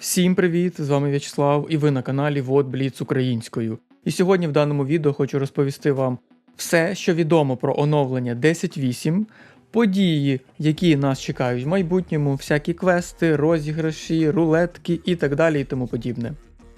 Всім привіт! З вами В'ячеслав і ви на каналі Вот Бліц українською. І сьогодні в даному відео хочу розповісти вам все, що відомо про оновлення 10.8, події, які нас чекають в майбутньому, всякі квести, розіграші, рулетки і так далі і тому подібне.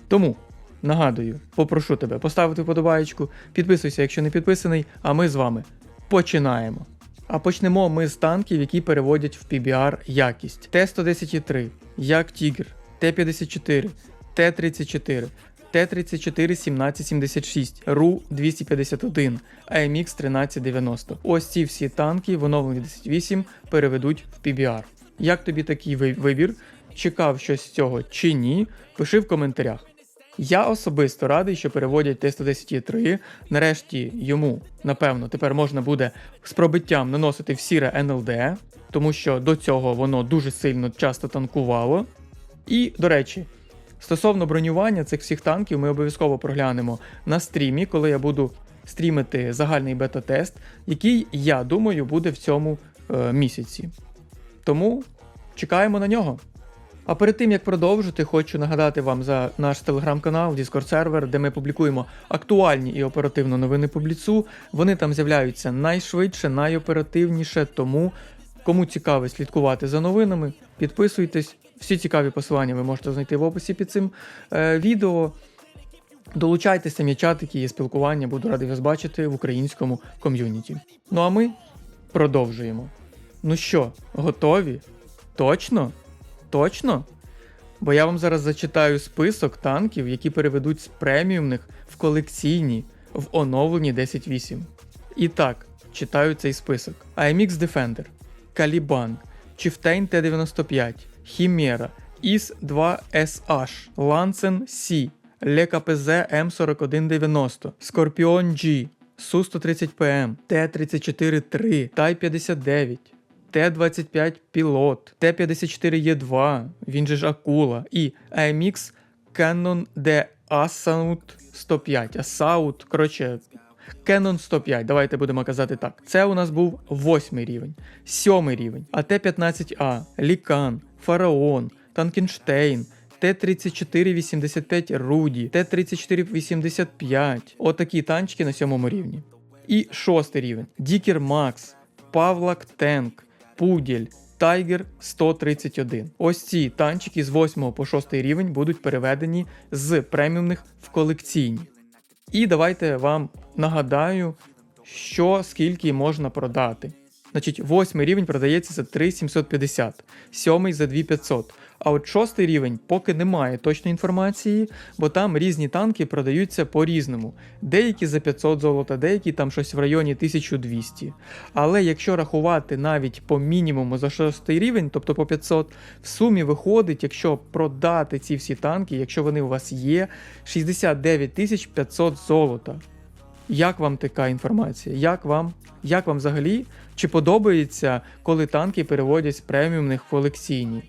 Тому нагадую, попрошу тебе поставити вподобаєчку, підписуйся, якщо не підписаний, а ми з вами починаємо. А почнемо ми з танків, які переводять в PBR якість. Т-110-3, Як Тігр, Т-54, Т-34, Т-34 1776, РУ-251, AMX 1390. Ось ці всі танки в оновленні 10.8 переведуть в PBR. Як тобі такий ви- вибір? Чекав щось з цього чи ні? Пиши в коментарях. Я особисто радий, що переводять Т-110-3. Нарешті йому, напевно, тепер можна буде з пробиттям наносити в сіре НЛД, тому що до цього воно дуже сильно часто танкувало. І, до речі, стосовно бронювання цих всіх танків, ми обов'язково проглянемо на стрімі, коли я буду стрімити загальний бета-тест, який, я думаю, буде в цьому е, місяці. Тому чекаємо на нього. А перед тим як продовжити, хочу нагадати вам за наш телеграм-канал, Discord сервер, де ми публікуємо актуальні і оперативно новини по бліцу. Вони там з'являються найшвидше, найоперативніше. Тому кому цікаво слідкувати за новинами, підписуйтесь. Всі цікаві посилання ви можете знайти в описі під цим е, відео. Долучайтеся, мій чатики і спілкування, буду радий вас бачити в українському ком'юніті. Ну а ми продовжуємо. Ну що, готові? Точно? Точно? Бо я вам зараз зачитаю список танків, які переведуть з преміумних в колекційні в оновленні 10.8. І так, читаю цей список: AMX Defender, Caliban, Chieftain T95, Chimera, IS-2SH, Lansen C, LKPZ M4190, Scorpion G, Су-130ПМ, Т-34-3, Тай-59, Т-25 Пілот, Т-54Е2, він же ж Акула, і AMX Canon D Assault 105, Assault, коротше, Canon 105, давайте будемо казати так. Це у нас був восьмий рівень, сьомий рівень, АТ-15А, Лікан, Фараон, Танкенштейн, Т-3485 Руді, Т-3485. Отакі танчики на сьомому рівні. І шостий рівень. Дікер Макс, Павлак Тенк, Пуділь, Тайгер 131. Ось ці танчики з 8 по 6 рівень будуть переведені з преміумних в колекційні. І давайте вам нагадаю, що скільки можна продати. Значить, восьмий рівень продається за 3750, сьомий за 2500. А от шостий рівень поки немає точної інформації, бо там різні танки продаються по-різному. Деякі за 500 золота, деякі там щось в районі 1200. Але якщо рахувати навіть по мінімуму за шостий рівень, тобто по 500, в сумі виходить, якщо продати ці всі танки, якщо вони у вас є, 69 500 золота. Як вам така інформація? Як вам? Як вам взагалі? Чи подобається, коли танки переводять з преміумних в колекційні?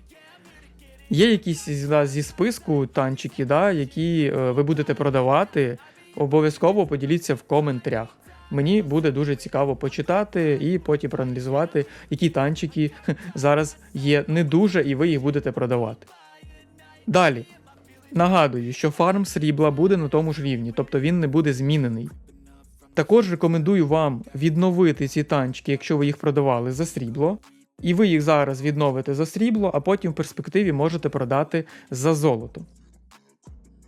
Є якісь із зі списку танчики, да, які е, ви будете продавати, обов'язково поділіться в коментарях. Мені буде дуже цікаво почитати і потім проаналізувати, які танчики зараз є не дуже, і ви їх будете продавати. Далі. Нагадую, що фарм срібла буде на тому ж рівні, тобто він не буде змінений. Також рекомендую вам відновити ці танчики, якщо ви їх продавали за срібло, і ви їх зараз відновите за срібло, а потім в перспективі можете продати за золото.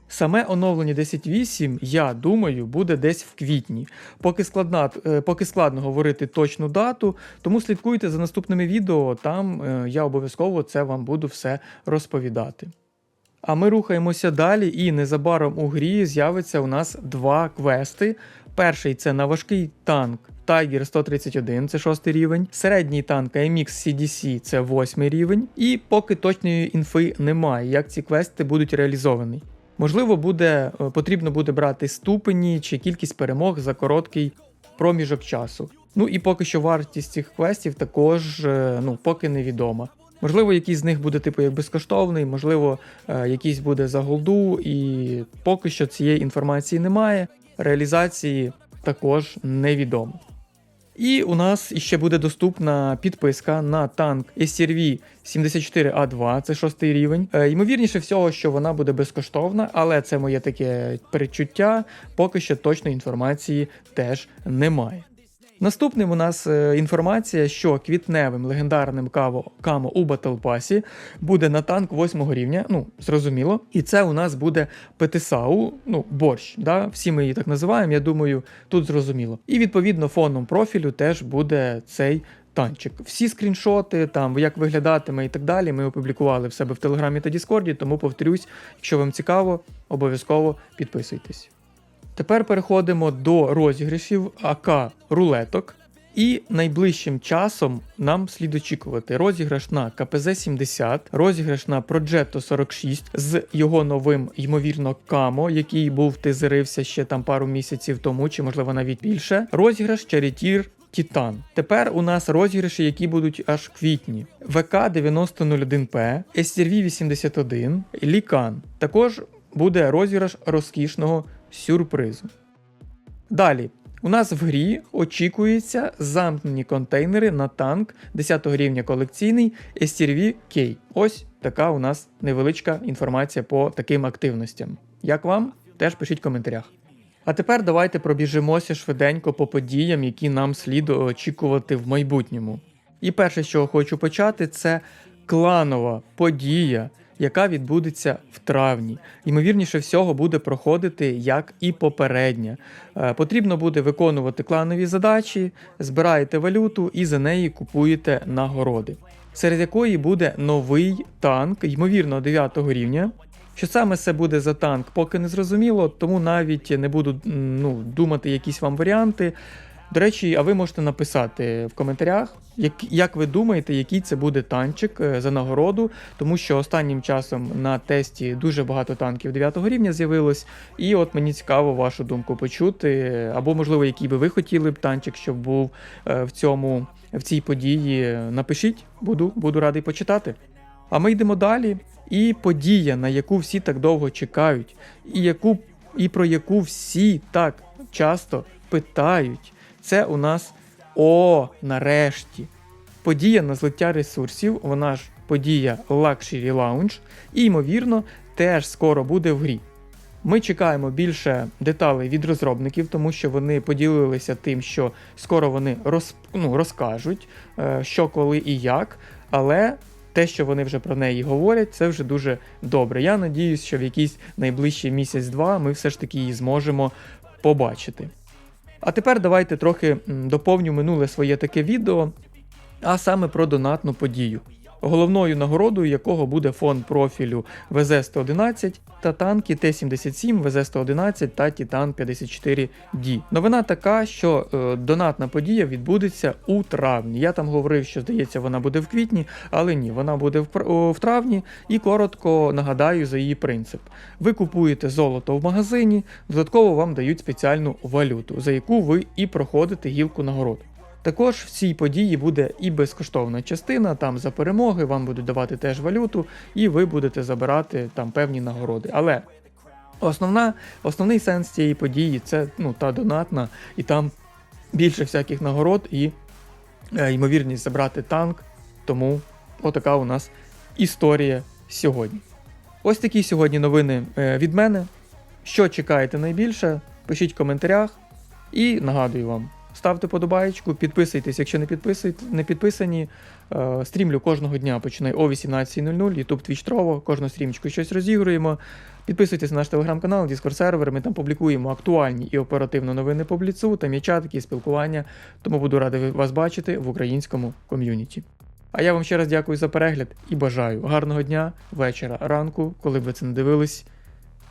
Саме оновлення 10.8, я думаю, буде десь в квітні. Поки, складна, е, поки складно говорити точну дату, тому слідкуйте за наступними відео, там е, я обов'язково це вам буду все розповідати. А ми рухаємося далі, і незабаром у грі з'явиться у нас два квести. Перший це на важкий танк Tiger 131, це шостий рівень, середній танк AMX CDC це восьмий рівень, і поки точної інфи немає, як ці квести будуть реалізовані. Можливо, буде, е, потрібно буде брати ступені чи кількість перемог за короткий проміжок часу. Ну і поки що вартість цих квестів також е, ну, поки невідома. Можливо, якийсь з них буде типу як безкоштовний, можливо, е, якийсь буде за голду, і поки що цієї інформації немає. Реалізації також невідомо. І у нас іще буде доступна підписка на танк SRV 74A2, це шостий рівень. Е, ймовірніше всього, що вона буде безкоштовна, але це моє таке перечуття. Поки що точної інформації теж немає. Наступним у нас е, інформація, що квітневим легендарним каво камо у Pass буде на танк 8 рівня, ну зрозуміло. І це у нас буде ПТСАУ, ну борщ. Да? Всі ми її так називаємо. Я думаю, тут зрозуміло. І відповідно фоном профілю теж буде цей. Танчик. Всі скріншоти, там як виглядатиме і так далі. Ми опублікували в себе в Телеграмі та Діскорді, тому повторюсь, якщо вам цікаво, обов'язково підписуйтесь. Тепер переходимо до розіграшів АК рулеток. І найближчим часом нам слід очікувати розіграш на КПЗ-70, розіграш на Progetto 46 з його новим, ймовірно, камо, який був тизерився ще там пару місяців тому, чи можливо навіть більше. Розіграш Charitier Титан. Тепер у нас розіграші, які будуть аж квітні. ВК 9001П, SRV 81, Лікан. Також буде розіграш розкішного сюрпризу. Далі. У нас в грі очікуються замкнені контейнери на танк 10 рівня колекційний SRV K. Ось така у нас невеличка інформація по таким активностям. Як вам? Теж пишіть в коментарях. А тепер давайте пробіжимося швиденько по подіям, які нам слід очікувати в майбутньому. І перше, чого хочу почати, це кланова подія, яка відбудеться в травні. Ймовірніше всього буде проходити як і попередня. Е, Потрібно буде виконувати кланові задачі, збираєте валюту і за неї купуєте нагороди, серед якої буде новий танк, ймовірно, 9 рівня. Що саме це буде за танк, поки не зрозуміло, тому навіть не буду ну, думати якісь вам варіанти. До речі, а ви можете написати в коментарях, як, як ви думаєте, який це буде танчик е, за нагороду, тому що останнім часом на тесті дуже багато танків 9 рівня з'явилось, і от мені цікаво вашу думку почути, або, можливо, який би ви хотіли б танчик, щоб був е, в цьому в цій події. Напишіть, буду, буду радий почитати. А ми йдемо далі. І подія, на яку всі так довго чекають, і яку і про яку всі так часто питають, це у нас о, нарешті. Подія на злиття ресурсів, вона ж подія Luxury Lounge, і, ймовірно, теж скоро буде в грі. Ми чекаємо більше деталей від розробників, тому що вони поділилися тим, що скоро вони роз, ну, розкажуть, е, що, коли і як. Але те, що вони вже про неї говорять, це вже дуже добре. Я надіюсь, що в якийсь найближчий місяць-два ми все ж таки її зможемо побачити. А тепер давайте трохи доповню минуле своє таке відео, а саме про донатну подію. Головною нагородою якого буде фон профілю ВЗ-111 та танки Т-77, ВЗ-111 та Титан 54D. Новина така, що е, донатна подія відбудеться у травні. Я там говорив, що здається, вона буде в квітні, але ні, вона буде в, о, в травні. І коротко нагадаю за її принцип. Ви купуєте золото в магазині, додатково вам дають спеціальну валюту, за яку ви і проходите гілку нагород. Також в цій події буде і безкоштовна частина, там за перемоги вам будуть давати теж валюту, і ви будете забирати там певні нагороди. Але основна, основний сенс цієї події це ну, та донатна, і там більше всяких нагород і е, ймовірність забрати танк. Тому отака у нас історія сьогодні. Ось такі сьогодні новини е, від мене. Що чекаєте найбільше? Пишіть в коментарях. І нагадую вам, ставте подобаєчку, підписуйтесь, якщо не, не підписані. Е, стрімлю кожного дня починаю о 18.00, YouTube Twitch Trovo, кожну стрімчику щось розігруємо. Підписуйтесь на наш телеграм-канал, Discord сервер. Ми там публікуємо актуальні і оперативно новини по бліцу, там є чатики, спілкування. Тому буду радий вас бачити в українському ком'юніті. А я вам ще раз дякую за перегляд і бажаю гарного дня, вечора, ранку, коли б ви це не дивились.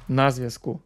На зв'язку.